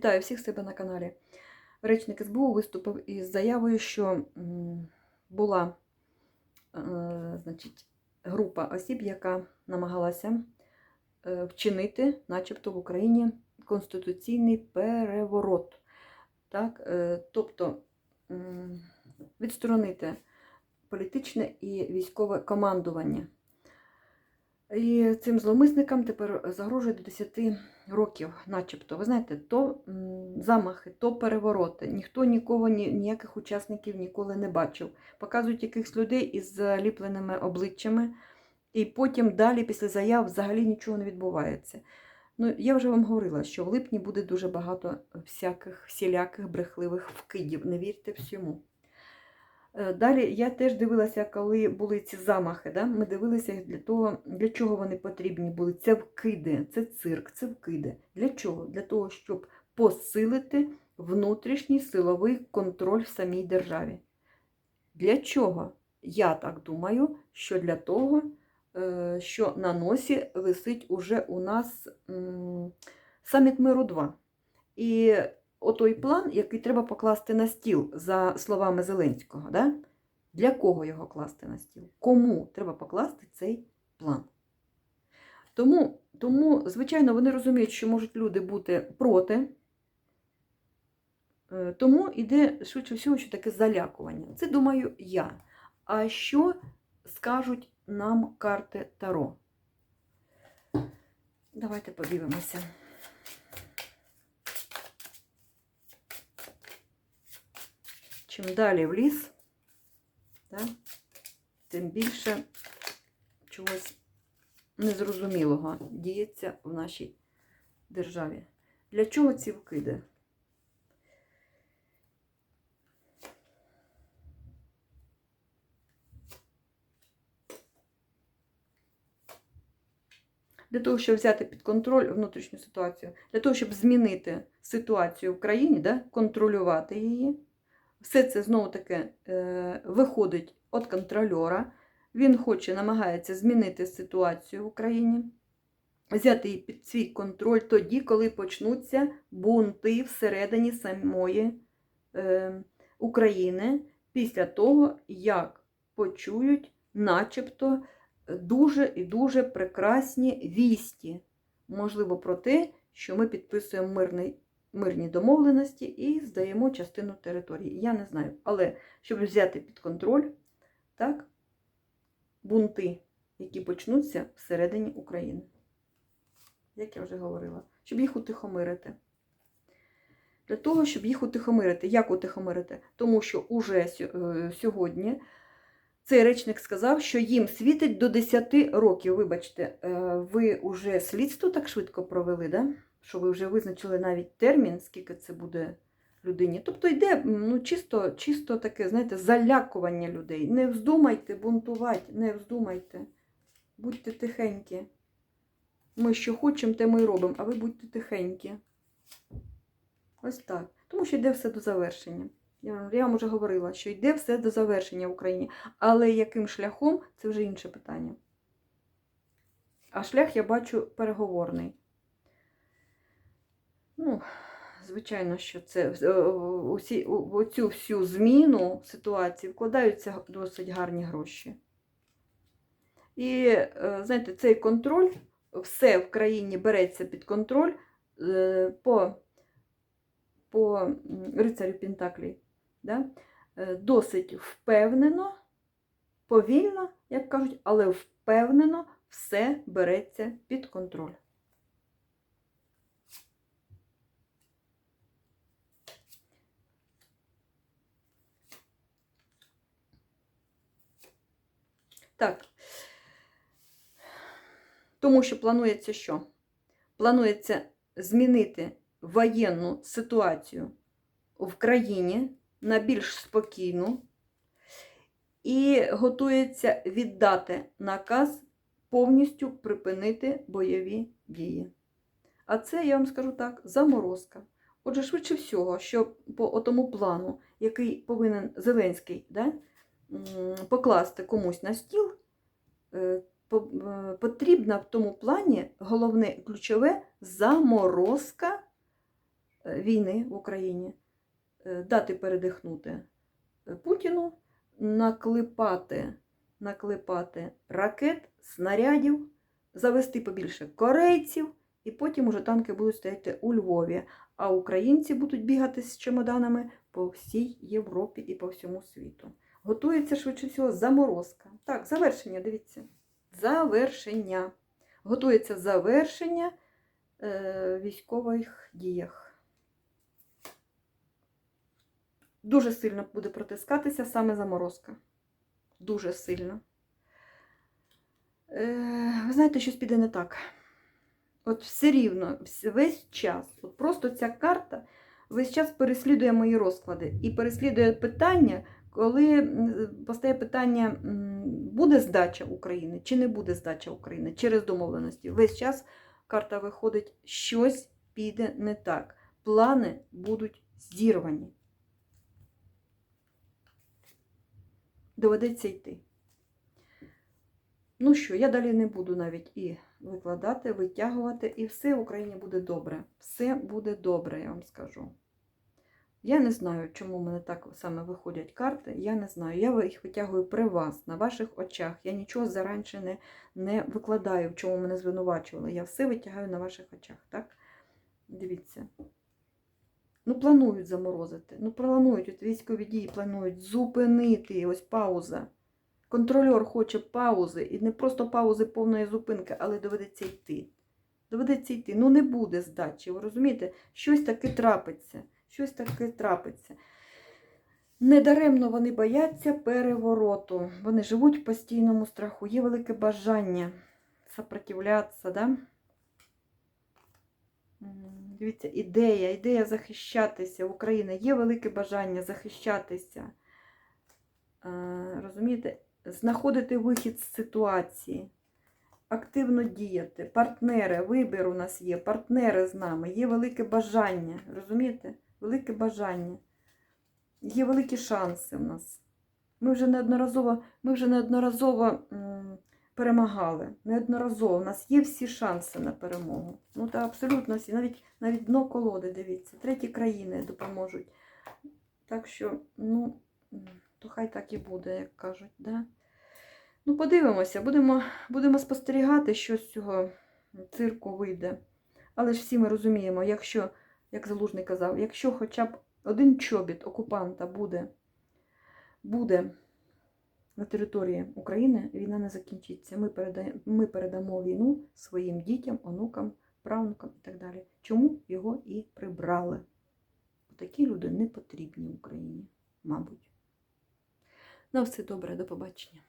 Вітаю всіх себе на каналі. Речник СБУ виступив із заявою, що була е, значить, група осіб, яка намагалася е, вчинити, начебто в Україні, конституційний переворот. Так? е, Тобто відсторонити політичне і військове командування. І цим зловмисникам тепер загрожує до 10 років, начебто. Ви знаєте, то замахи, то перевороти. Ніхто нікого, ніяких учасників ніколи не бачив. Показують якихось людей із заліпленими обличчями, і потім далі, після заяв, взагалі нічого не відбувається. Ну, я вже вам говорила, що в липні буде дуже багато всяких всіляких брехливих вкидів. Не вірте всьому. Е, Далі я теж дивилася, коли були ці замахи. Да? Ми дивилися для того, для чого вони потрібні були. Це вкиди, це цирк, це вкиди. Для чого? Для того, щоб посилити внутрішній силовий контроль в самій державі. Для чого? Я так думаю, що для того, е, що на носі висить уже у нас саміт миру 2. І отой план, який треба покласти на стіл, за словами Зеленського. Да? Для кого його класти на стіл? Кому треба покласти цей план? Тому, тому, звичайно, вони розуміють, що можуть люди бути проти. Е, Тому йде швидше всього, що таке залякування. Це думаю я. А що скажуть нам карти Таро? Давайте подивимося. Чим далі в ліс, да, тим більше чогось незрозумілого діється в нашій державі. Для чого ці вкиди? Для того, щоб взяти під контроль внутрішню ситуацію, для того, щоб змінити ситуацію в країні, да, контролювати її. Все це знову таки е, виходить від контрольора. Він хоче, намагається змінити ситуацію в Україні, взяти її під свій контроль тоді, коли почнуться бунти всередині самої е, України, після того, як почують, начебто, дуже і дуже прекрасні вісті, можливо, про те, що ми підписуємо мирний мирні домовленості і здаємо частину території. Я не знаю. Але щоб взяти під контроль, так, бунти, які почнуться всередині України. Як я вже говорила, щоб їх утихомирити. Для того, щоб їх утихомирити. Як утихомирити? Тому що уже сьогодні цей речник сказав, що їм світить до 10 років. Вибачте, ви вже слідство так швидко провели, да? Що ви вже визначили навіть термін, скільки це буде людині. Тобто йде ну, чисто чисто таке, знаєте, залякування людей. Не вздумайте бунтувати, не вздумайте. Будьте тихенькі. Ми що хочемо, те ми і робимо, а ви будьте тихенькі. Ось так. Тому що йде все до завершення. Я, вам вже говорила, що йде все до завершення в Україні. Але яким шляхом це вже інше питання. А шлях я бачу переговорний. Ну, звичайно, що це усі, у цю всю зміну ситуації вкладаються досить гарні гроші. І, знаєте, цей контроль, все в країні береться під контроль по по рицарю Пентаклі. Да? Досить впевнено, повільно, як кажуть, але впевнено все береться під контроль. Так. Тому що планується що? Планується змінити воєнну ситуацію в країні на більш спокійну і готується віддати наказ повністю припинити бойові дії. А це, я вам скажу так, заморозка. Отже, швидше всього, що по тому плану, який повинен Зеленський да, покласти комусь на стіл, потрібна в тому плані головне ключове заморозка е, війни в Україні, е, дати передихнути е, Путіну, наклепати, наклепати ракет, снарядів, завести побільше корейців, і потім уже танки будуть стояти у Львові, а українці будуть бігати з чемоданами по всій Європі і по всьому світу. Готується швидше всього заморозка. Так, завершення, дивіться. Завершення. Готується завершення е, військових діях. Дуже сильно буде протискатися саме заморозка. Дуже сильно. Е, ви знаєте, щось піде не так. От все рівно, весь час. От просто ця карта весь час переслідує мої розклади і переслідує питання, коли постає питання, буде здача України чи не буде здача України через домовленості. Весь час карта виходить, щось піде не так. Плани будуть зірвані. Доведеться йти. Ну що, я далі не буду навіть і викладати, витягувати, і все в Україні буде добре. Все буде добре, я вам скажу. Я не знаю, чому в мене так саме виходять карти. Я не знаю. Я їх витягую при вас, на ваших очах. Я нічого заранше не, не викладаю, в чому мене звинувачували. Я все витягаю на ваших очах. Так? Дивіться. Ну, планують заморозити. Ну, планують, от військові дії планують зупинити. Ось пауза. Контрольор хоче паузи. І не просто паузи повної зупинки, але доведеться йти. Доведеться йти. Ну, не буде здачі. Ви розумієте? Щось таке трапиться. Щось таке трапиться. Недаремно вони бояться перевороту. Вони живуть в постійному страху. Є велике бажання сопротивлятися, да? Дивіться, ідея, ідея захищатися в Україні. Є велике бажання захищатися. Розумієте, знаходити вихід з ситуації, активно діяти. Партнери, вибір у нас є, партнери з нами, є велике бажання. Розумієте? Велике бажання. Є великі шанси в нас. Ми вже неодноразово, ми вже неодноразово перемагали. Неодноразово. У нас є всі шанси на перемогу. Ну та абсолютно всі. Навіть, навіть дно колоди, дивіться. Треті країни допоможуть. Так що, ну, то хай так і буде, як кажуть. Да? Ну, подивимося, будемо, будемо спостерігати, що з цього цирку вийде. Але ж всі ми розуміємо, якщо, як Залужний казав, якщо хоча б один чобіт окупанта буде, буде на території України, війна не закінчиться. Ми, переда... ми передамо війну своїм дітям, онукам, правнукам і так далі. Чому його і прибрали? Такі люди не потрібні Україні, мабуть. На все добре, до побачення.